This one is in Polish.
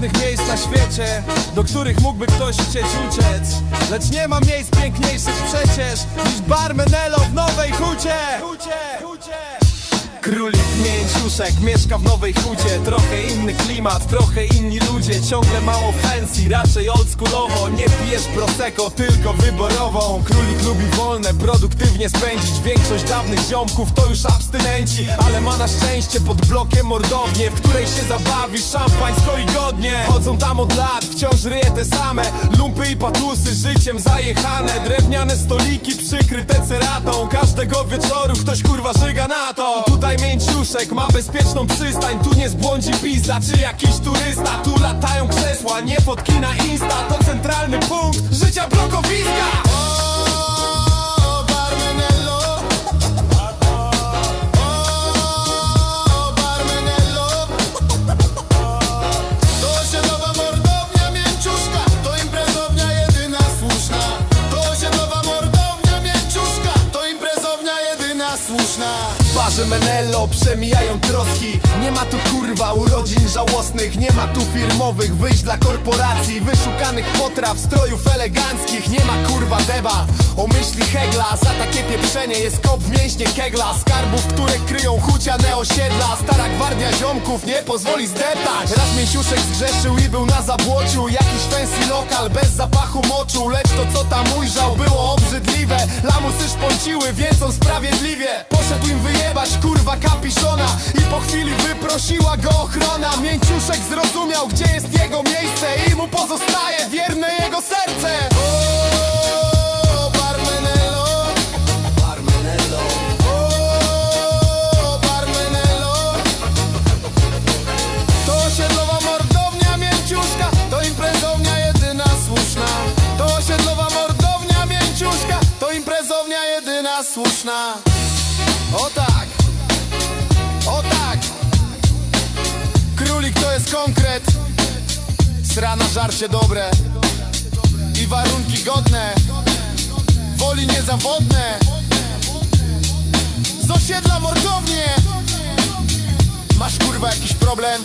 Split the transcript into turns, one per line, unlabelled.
pięknych miejsc na świecie Do których mógłby ktoś chcieć uciec Lecz nie ma miejsc piękniejszych przecież Niż barmenelo w Nowej Hucie, hucie, hucie. Królik mięciuszek mieszka w Nowej Hucie. Trochę inny klimat, trochę inni ludzie. Ciągle mało fancy, raczej oldschoolowo. Nie pijesz prosecco, tylko wyborową. Królik lubi wolne, produktywnie spędzić. Większość dawnych ziomków to już abstynenci. Ale ma na szczęście pod blokiem mordownię W której się zabawi szampańsko i godnie. Chodzą tam od lat, wciąż ryje te same. Lumpy i patusy, życiem zajechane. Drewniane stoliki przykryte ceratą. Każdego wieczoru ktoś kurwa żyga na to. Tutaj mięciuszek ma bezpieczną przystań. Tu nie zbłądzi pizza czy jakiś turysta. Tu latają krzesła, nie fotki na insta. To centralny punkt życia blokowiska W barze Menello przemijają troski. Nie ma tu kurwa urodzin żałosnych. Nie ma tu firmowych wyjść dla korporacji. Wyszukanych potraw, strojów eleganckich. Nie ma kurwa deba o myśli Hegla. Za takie pieprzenie jest kop w mięśnie Kegla. Skarbów, które kryją huciane osiedla Stara gwardia ziomków nie pozwoli zdeptać. Raz mięsiuszek zgrzeszył i był na zabłociu. Jakiś fancy lokal bez zapachu moczu. Lecz to co tam ujrzał było obrzydliwe. Lamusy szpąciły, wiedzą sprawiedliwie Kurwa kapiszona I po chwili wyprosiła go ochrona Mięciuszek zrozumiał gdzie jest jego miejsce I mu pozostaje wierne jego serce
O, Barmenello O, Barmenello To osiedlowa mordownia Mięciuszka To imprezownia jedyna słuszna. To osiedlowa mordownia Mięciuszka To imprezownia jedyna słuszna. O tak jest konkret Srana żarcie dobre i warunki godne. Woli niezawodne Z osiedla mordownie. Masz kurwa jakiś problem?